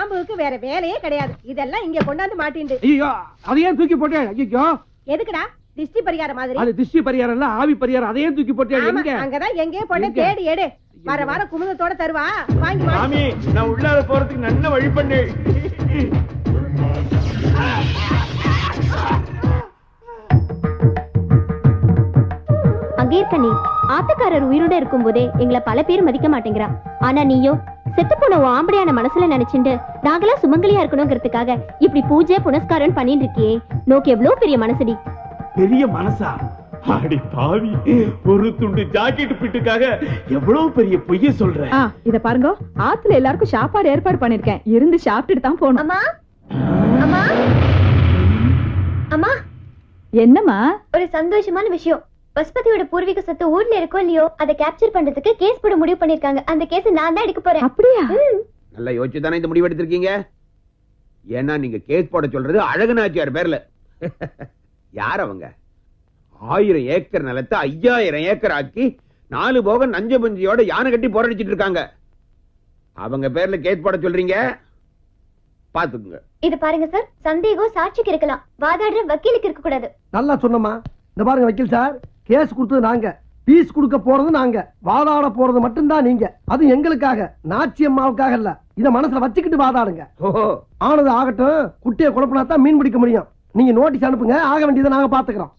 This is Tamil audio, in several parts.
பாம்புக்கு வேற வேலையே கிடையாது. இதெல்லாம் இங்க கொண்டாந்து மாட்டிண்டு ஐயோ அதை ஏன் தூக்கி போட்டே ஐயோ எதுக்குடா? திஷ்டி பரிகாரம் மாதிரி. அது திருஷ்டி பரிகாரம் இல்ல ஆவி பரிகாரம். அதையே தூக்கி போட்டே ஆமா, எங்க? அங்கதான் எங்கேயோ போன எங்க? தேடி எடு. வர வர குமுதத்தோட தருவா. வாங்கி. சாமி நான் உள்ளாத போறதுக்கு நல்ல வழி பண்ணு. நீ ஆத்தக்காரர் உயிரோட இருக்கும்போதே எங்களை பல பேர் மதிக்க மாட்டேங்கிறா ஆனா நீயோ? செத்து போன உன் ஆம்படியான மனசுல நினைச்சுண்டு நாங்களாம் சுமங்கலியா இருக்கணுங்கிறதுக்காக இப்படி பூஜை புனஸ்காரம் பண்ணிட்டு இருக்கியே. நோக்கு எவ்வளவு பெரிய மனசுடி. பெரிய மனசா? அடி பாவி. ஒரு துண்டு ஜாக்கெட் பிட்டுக்காக எவ்வளவு பெரிய பொய்ய சொல்ற? இத பாருங்க. ஆத்துல எல்லாருக்கும் சாப்பாடு ஏற்பாடு பண்ணிருக்கேன். இருந்து சாப்பிட்டுட்டு தான் போகணும் அம்மா அம்மா? அம்மா? என்னம்மா? ஒரு சந்தோஷமான விஷயம். பசுபதியோட பூர்வீக சொத்து ஊர்ல இருக்கோ இல்லையோ அதை கேப்சர் பண்றதுக்கு கேஸ் போட முடிவு பண்ணிருக்காங்க. அந்த கேஸ் நான் தான் எடுக்க போறேன். அப்படியா? நல்லா யோசிச்சு தானே இந்த முடிவு எடுத்திருக்கீங்க? ஏன்னா நீங்க கேஸ் போட சொல்றது அழகனாச்சியார் பேர்ல. யார் அவங்க? ஆயிரம் ஏக்கர் நிலத்தை ஐயாயிரம் ஏக்கர் ஆக்கி நாலு போக நஞ்ச பஞ்சியோட யானை கட்டி போராடிச்சிட்டு இருக்காங்க. அவங்க பேர்ல கேஸ் போட சொல்றீங்க? பாத்துக்குங்க. இது பாருங்க சார். சந்தேகம் சாட்சிக்கு இருக்கலாம். வாதாடுற வக்கீலுக்கு இருக்க கூடாது நல்லா சொன்னம்மா. இந்த பாருங்க வக்கீல் சார். கேஸ் கொடுத்தது நாங்க. பீஸ் கொடுக்க போறது நாங்க. வாதாட போறது மட்டும்தான் நீங்க. அது எங்களுக்காக. நாச்சி அம்மாவுக்காக இல்ல. இத மனசுல வச்சுக்கிட்டு வாதாடுங்க. ஓஹோ ஆனது ஆகட்டும் குட்டியை குழப்பினா தான் மீன் பிடிக்க முடியும். நீங்க நோட்டீஸ் அனுப்புங்க. ஆக வேண்டியதை நாங்க பாத்துக்கிறோம்.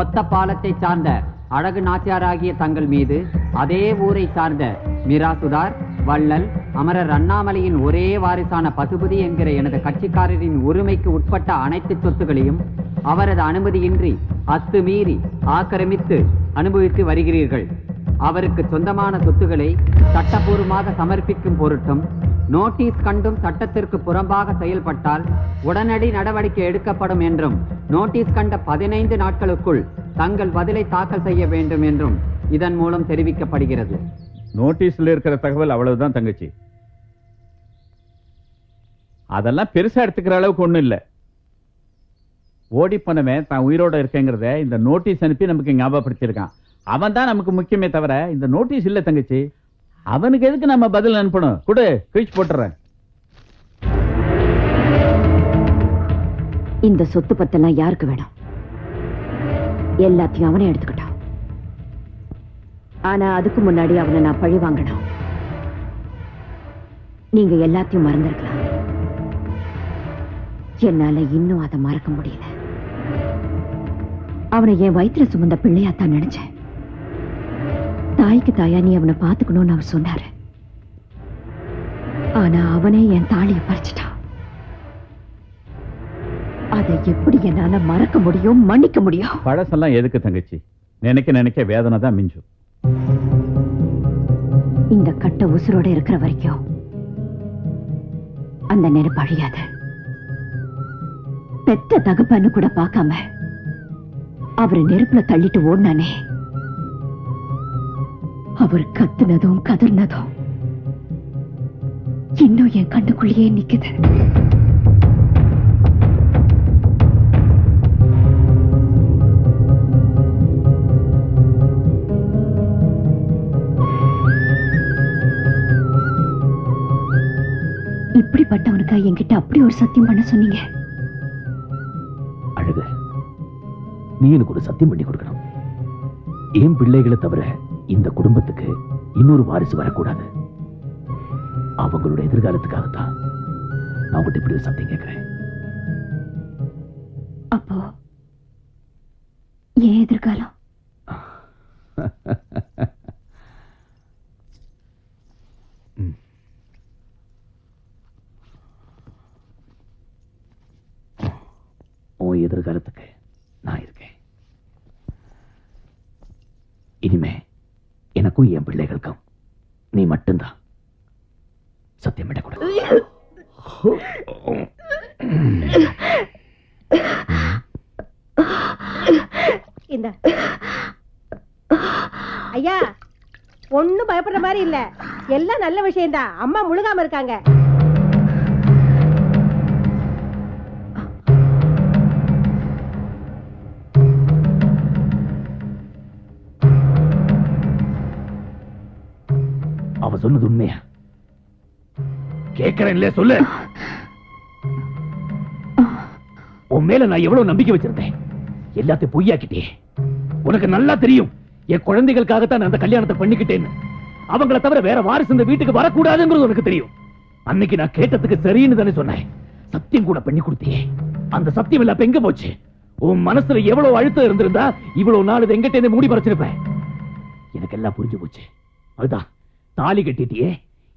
ஒத்த பாலத்தை சார்ந்த அழகு நாச்சியாராகிய தங்கள் மீது அதே ஊரை சார்ந்த மிராசுதார் வள்ளல் அமரர் அண்ணாமலையின் ஒரே வாரிசான பசுபதி என்கிற எனது கட்சிக்காரரின் உரிமைக்கு உட்பட்ட அனைத்து சொத்துகளையும் அவரது அனுமதியின்றி அத்துமீறி ஆக்கிரமித்து அனுபவித்து வருகிறீர்கள். அவருக்கு சொந்தமான சொத்துக்களை சட்டபூர்வமாக சமர்ப்பிக்கும் பொருட்டும் நோட்டீஸ் கண்டும் சட்டத்திற்கு புறம்பாக செயல்பட்டால் உடனடி நடவடிக்கை எடுக்கப்படும் என்றும் நோட்டீஸ் கண்ட பதினைந்து நாட்களுக்குள் தங்கள் பதிலை தாக்கல் செய்ய வேண்டும் என்றும் இதன் மூலம் தெரிவிக்கப்படுகிறது. நோட்டீஸ்ல இருக்கிற தகவல் அவ்வளவுதான் தங்கச்சி. அதெல்லாம் பெருசா எடுத்துக்கிற அளவுக்கு ஒண்ணும் இல்ல. ஓடி போனவன் தான் உயிரோட இருக்கேங்கிறத இந்த நோட்டீஸ் அனுப்பி நமக்கு ஞாபகப்படுத்தியிருக்கான். அவன் தான் நமக்கு முக்கியமே தவிர இந்த நோட்டீஸ் இல்ல தங்கச்சி. அவனுக்கு எதுக்கு நம்ம பதில் அனுப்பணும்? கொடு கிழிச்சு போட்டுறேன். இந்த சொத்து பத்தெல்லாம் யாருக்கு வேணும்? எல்லாத்தையும் அவனே எடுத்துக்கிட்டான் ஆனா அதுக்கு முன்னாடி அவனை நான் பழி வாங்கணும். நீங்க எல்லாத்தையும் மறந்திருக்கலாம். என்னால இன்னும் அதை மறக்க முடியல. அவனை என் வயிற்றுல சுமந்த பிள்ளையாத்தான் நினைச்சேன். தாய்க்கு தாயா நீ அவனை பார்த்துக்கணும்னு அவர் சொன்னாரு. ஆனா அவனே என் தாலியை பறிச்சிட்டான். அதை எப்படி என்னால மறக்க முடியும் மன்னிக்க முடியும்? பழசெல்லாம் எதுக்கு தங்கச்சி? நினைக்க நினைக்க வேதனை தான் மிஞ்சும். இந்த கட்ட உசுரோட இருக்கிற வரைக்கும் அந்த நெருப்பு அழியாது. பெத்த தகப்பன்னு கூட பார்க்காம அவரு நெருப்புல தள்ளிட்டு ஓடினானே. அவர் கத்துனதும் கதர்னதும் இன்னும் என் கண்ணுக்குள்ளேயே நிக்குது. இப்படிப்பட்டவனுக்கா என்கிட்ட அப்படி ஒரு சத்தியம் பண்ண சொன்னீங்க? அழகு நீ எனக்கு ஒரு சத்தியம் பண்ணி கொடுக்கணும். என் பிள்ளைகளை தவிர இந்த குடும்பத்துக்கு இன்னொரு வாரிசு வரக்கூடாது? அவங்களோட எதிர்காலத்துக்காகத்தான் நான் உங்கள்கிட்ட இப்படி ஒரு சத்தியம் கேட்கிறேன். அப்போ ஏன் எதிர்காலம்? கருத்துக்கு நான் இருக்கேன். இனிமே எனக்கும் என் பிள்ளைகளுக்கும் நீ மட்டும்தான் சத்தியமிடக்கூடாது இந்த. ஐயா ஒண்ணும் பயப்படுற மாதிரி இல்ல. எல்லாம் நல்ல விஷயம்தான். அம்மா முழுகாம இருக்காங்க. அவ சொன்னது உண்மையா? கேட்கிறேன் இல்லையா சொல்லு. உன் மேல நான் எவ்வளவு நம்பிக்கை வச்சிருந்தேன் எல்லாத்தையும் பொய்யாக்கிட்டே. உனக்கு நல்லா தெரியும் என் குழந்தைகளுக்காகத்தான் அந்த கல்யாணத்தை பண்ணிக்கிட்டேன்னு. அவங்கள தவிர வேற வாரிசு இந்த வீட்டுக்கு வரக்கூடாதுங்கிறது உனக்கு தெரியும். அன்னைக்கு நான் கேட்டதுக்கு சரின்னு தானே சொன்னேன். சத்தியம் கூட பண்ணி கொடுத்தியே அந்த சத்தியம் இல்ல எங்க போச்சு? உன் மனசுல எவ்வளவு அழுத்தம் இருந்திருந்தா இவ்வளவு நாள் எங்கிட்ட இருந்து மூடி மறைச்சிருப்பேன் எனக்கு எல்லாம் புரிஞ்சு போச்சு. அதுதான். தாலி கட்டிட்டியே?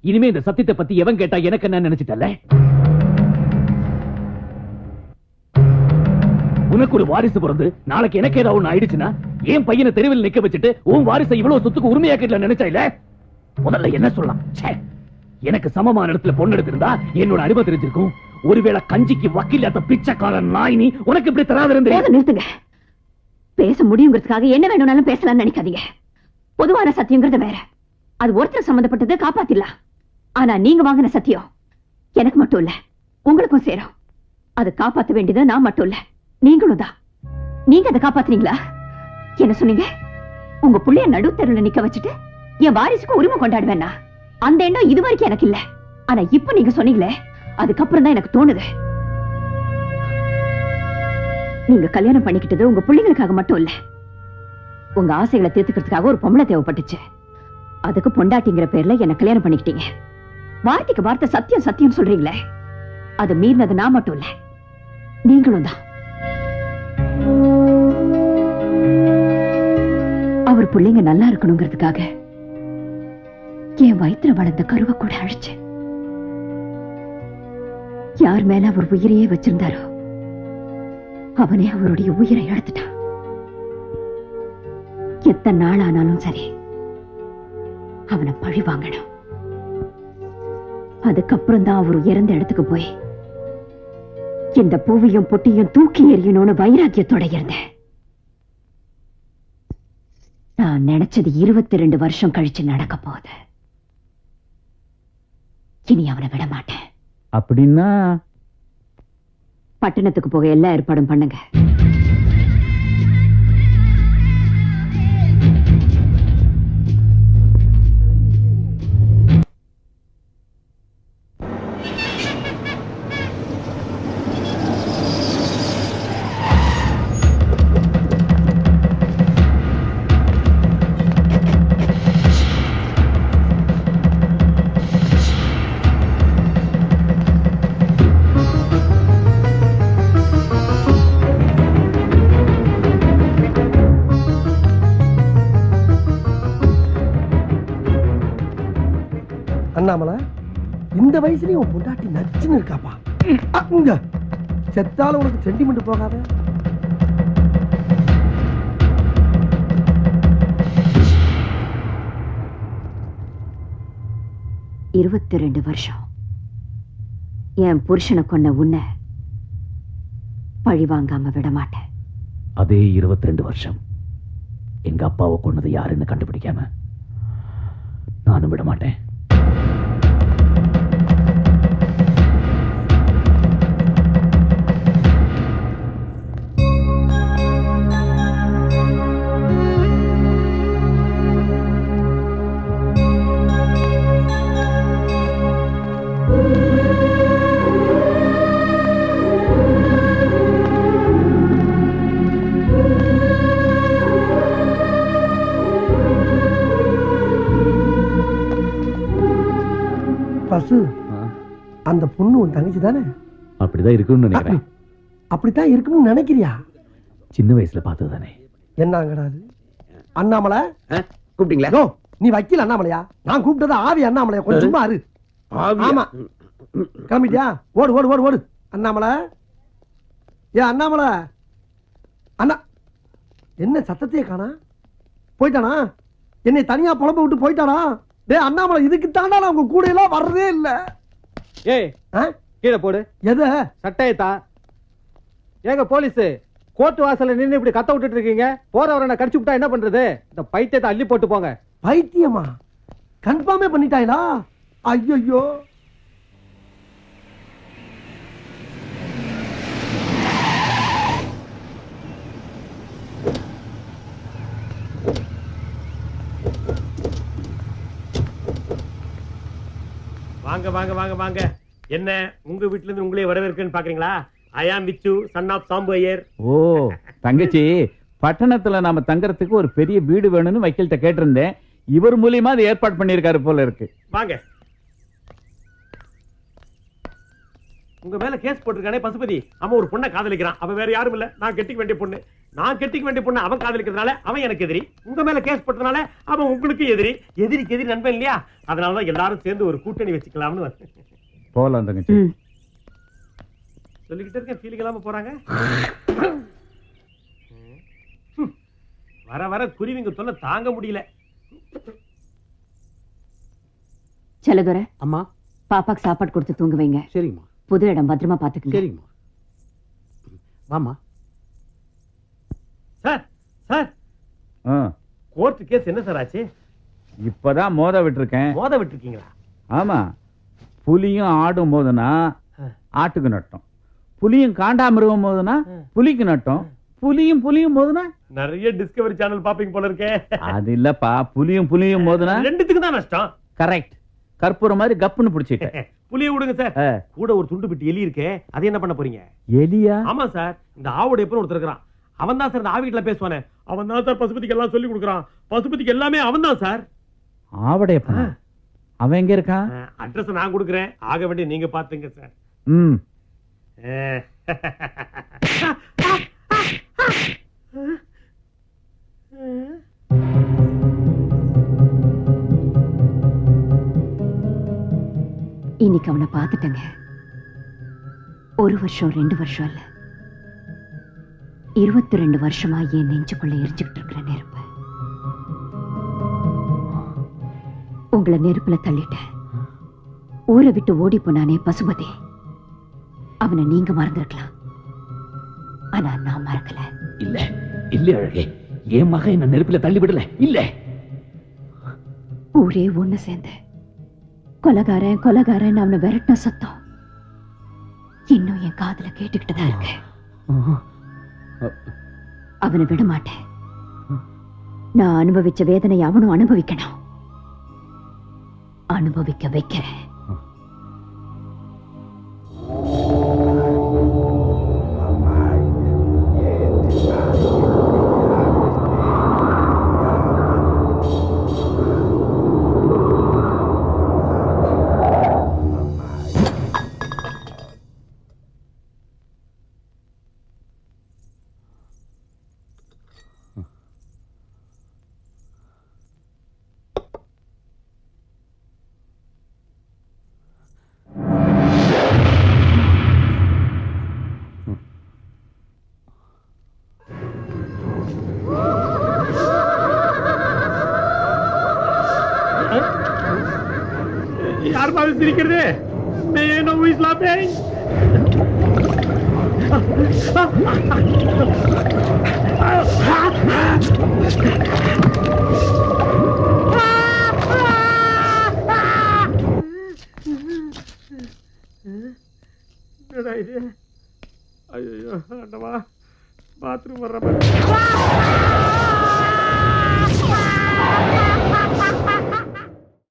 இனிமே இந்த சத்தியத்தை பத்தி எவன் கேட்டா எனக்கு என்ன நினைச்சிட்டல உனக்கு ஒரு வாரிசு பிறந்து நாளைக்கு எனக்கு ஏதாவது ஒண்ணு ஆயிடுச்சுன்னா என் பையனை தெருவில் நிக்க வச்சுட்டு உன் வாரிசை இவ்வளவு சொத்துக்கு உரிமையாக்கிட்ட நினைச்சா இல்ல? முதல்ல என்ன சொல்லலாம்? எனக்கு சமமான இடத்துல பொண்ணு எடுத்திருந்தா என்னோட அருமை தெரிஞ்சிருக்கும். ஒருவேளை கஞ்சிக்கு வக்கீலாத்த பிச்சைக்காரன் நாயினி உனக்கு இப்படி தராது இருந்தேன் நிறுத்துங்க. பேச முடியுங்கிறதுக்காக என்ன வேணும்னாலும் பேசலாம்னு நினைக்காதீங்க. பொதுவான சத்தியங்கிறது வேற. அது ஒருத்தர் சம்பந்தப்பட்டது காப்பாத்திடலாம். ஆனா நீங்க வாங்கின சத்தியம் எனக்கு மட்டும் இல்ல உங்களுக்கும் சேரும். அது காப்பாத்த வேண்டியது நான் மட்டும் இல்ல நீங்களும் தான். நீங்க அதை காப்பாத்துறீங்களா என்ன சொன்னீங்க? உங்க புள்ளைய நடுத்தருல நிக்க வச்சுட்டு என் வாரிசுக்கு உரிமை கொண்டாடுவேனா அந்த எண்ணம் இது வரைக்கும் எனக்கு இல்ல. ஆனா இப்ப நீங்க சொன்னீங்களே அதுக்கப்புறம் தான் எனக்கு தோணுது. நீங்க கல்யாணம் பண்ணிக்கிட்டது உங்க பிள்ளைங்களுக்காக மட்டும் இல்ல உங்க ஆசைகளை தீர்த்துக்கிறதுக்காக ஒரு பொம்பளை தேவைப்பட்டுச்சு. அதுக்கு பொண்டாட்டிங்கிற பேர்ல என்ன கல்யாணம் பண்ணிக்கிட்டீங்க. வார்த்தைக்கு வார்த்தை சத்தியம் சத்தியம் சொல்றீங்களே அது மீறினது நான் மட்டும் இல்ல நீங்களும் தான். அவர் பிள்ளைங்க நல்லா இருக்கணுங்கிறதுக்காக என் வயித்துல வளர்ந்த கருவை கூட அழிச்சு யார் மேல அவர் உயிரையே வச்சிருந்தாரோ அவனே அவருடைய உயிரை எடுத்துட்டான் எத்தனை நாள் ஆனாலும் சரி அவனை பழி வாங்கணும். அதுக்கப்புறம் தான் அவர் இறந்த இடத்துக்கு போய் இந்த பூவையும் பொட்டியும் தூக்கி எறியணும்னு வைராக்கியத்தோட இருந்தேன். நான் நினைச்சது இருபத்தி ரெண்டு வருஷம் கழிச்சு நடக்க போகுது. இனி அவனை விட மாட்டேன். அப்படின்னா? பட்டணத்துக்கு போக எல்லா ஏற்பாடும் பண்ணுங்க. அண்ணாமலை இந்த வயசுலயும் உன் பொண்டாட்டி நச்சுன்னு இருக்காப்பா. அங்க. செத்தாலும் உனக்கு சென்டிமெண்ட் போகாத. இருபத்தி ரெண்டு வருஷம். என் புருஷனை கொன்ன உன்னை பழி வாங்காம விட மாட்டேன் அதே 22 வருஷம். எங்க அப்பாவை கொன்னது யாருன்னு கண்டுபிடிக்காம நானும் விட மாட்டேன் பசு. அந்த பொண்ணு உன் தங்கச்சி தானே? அப்படிதான் இருக்கும்னு நினைக்கிறேன். அப்படித்தான் இருக்கும்னு நினைக்கிறியா? சின்ன வயசுல பார்த்தது தானே. என்னங்கடா அது? அண்ணாமலை? கூப்பிட்டீங்களா? நீ வக்கீல் அண்ணாமலையா? நான் கூப்பிட்டது ஆவி அண்ணாமலையா கொஞ்சம் சும்மா இரு. ஆவியா? ஆமா. கிளம்பிட்டியா? ஓடு ஓடு ஓடு ஓடு. அண்ணாமலை? ஏ அண்ணாமலை? அண்ணா என்ன சத்தத்தையே காணா? போயிட்டானா? என்னை தனியா புலம்ப விட்டு போயிட்டானா? டேய் அண்ணாமலை இதுக்கு தாண்டா நான் உங்க கூட எல்லாம் வர்றதே இல்ல. ஏய்? கீழே போடு. எது? சட்டையத்தா. ஏங்க போலீஸ் கோர்ட் வாசல்ல நின்னு இப்படி கத்த விட்டுட்டு இருக்கீங்க? போறவரை கடிச்சு விட்டா என்ன பண்றது? இந்த பைத்தியத்தை அள்ளி போட்டு போங்க. பைத்தியமா? கன்ஃபார்மே பண்ணிட்டாங்களா ஐயோ வாங்க வாங்க வாங்க வாங்க. என்ன உங்க வீட்ல இருந்து உங்களே வரவேற்கன்னு பாக்குறீங்களா? I am Vichu son of Sambu Iyer. ஓ தங்கச்சி பட்டணத்துல நாம தங்கறதுக்கு ஒரு பெரிய வீடு வேணும்னு வக்கீல்கிட்ட கேட்டிருந்தேன். இவர் மூலியமா அது ஏற்பாடு பண்ணியிருக்காரு போல இருக்கு. வாங்க. உங்க மேல கேஸ் போட்டிருக்கானே பசுபதி. அவன் ஒரு பொண்ணை காதலிக்கிறான். அவன் வேற யாரும் இல்ல. நான் கெட்டிக்க வேண்டிய பொண்ணு. நான் கெட்டிக்க வேண்டிய பொண்ணு அவன் காதலிக்கிறதுனால அவன் எனக்கு எதிரி. உங்க மேல கேஸ் போட்டதுனால அவன் உங்களுக்கு எதிரி. எதிரிக்கு எதிரி நண்பன் இல்லையா? அதனாலதான் எல்லாரும் சேர்ந்து ஒரு கூட்டணி வச்சுக்கலாம்னு. போலாம் தங்கச்சி. சொல்லிக்கிட்டே இருக்கேன் ஃபீலிங் இல்லாம போறாங்க. வர வர குருவிங்க தொல்லை தாங்க முடியல. செல்லதுரை அம்மா. பாப்பாக்கு சாப்பாடு கொடுத்து தூங்க வைங்க. சரிங்கம்மா. புது இடம் பத்திரமா பாத்துக்கங்க சரிங்கம்மா. வாமா சார் சார். கோர்ட் கேஸ் என்ன சார் ஆச்சு? இப்பதான் மோத விட்டுருக்கேன். மோத விட்டுருக்கீங்களா? ஆமா. புலியும் ஆடும் போதுனா. ஆட்டுக்கு நட்டம். புலியும் காண்டாமிருகம் போதுனா. புலிக்கு நட்டம். புலியும் புலியும் போதுனா நிறைய டிஸ்கவரி சேனல் பாப்பீங்க போல இருக்கே. அது இல்லப்பா. புலியும் புலியும் போதுனா ரெண்டுத்துக்கு தான் நஷ்டம். கரெக்ட் கற்பூரம் மாதிரி கப்புன்னு பிடிச்சிட்டேன். புளிய விடுங்க சார். கூட ஒரு துண்டு பிட்டு எலி இருக்கே. அது என்ன பண்ண போறீங்க? எலியா? ஆமா சார். இந்த ஆவோட எப்பன்னு ஒருத்தர் இருக்கிறான். அவன் தான் சார் இந்த ஆவிட்ல பேசுவானே. அவன் தான் சார் பசுபதிக்கு எல்லாம் சொல்லி கொடுக்குறான். பசுபதிக்கு எல்லாமே அவன் தான் சார். ஆவடையப்பா. அவன் எங்க இருக்கான் அட்ரஸ் நான் கொடுக்குறேன். ஆக வேண்டிய நீங்க பாத்துங்க சார். ம். இன்னைக்கு அவனை பார்த்துட்டேங்க. ஒரு வருஷம் ரெண்டு வருஷம் இல்ல. இருபத்தி ரெண்டு வருஷமா என் நெஞ்சுக்குள்ள எரிஞ்சுக்கிட்டு இருக்கிற நெருப்பு. உங்களை நெருப்புல தள்ளிட்டேன் ஊரை விட்டு ஓடி போனானே பசுபதி. அவனை நீங்க மறந்திருக்கலாம். ஆனா நான் மறக்கல. இல்ல இல்ல அழகே. என் மகன் என்ன நெருப்புல தள்ளி விடல. இல்ல. ஊரே ஒண்ணு சேர்ந்து. கொலகாரன் கொலகாரன் அவனை விரட்டின சத்தம். இன்னும் என் காதுல கேட்டுக்கிட்டு தான் இருக்கு அவனை விட மாட்டேன் நான் அனுபவிச்ச வேதனை அவனும் அனுபவிக்கணும். அனுபவிக்க வைக்கிறேன். யார் மாதிரி சிரிக்கிறது மேனோ இஸ்லாமே என்னடா இது ஐயோ ஆண்டவா பாத்ரூம் வர்ற மாதிரி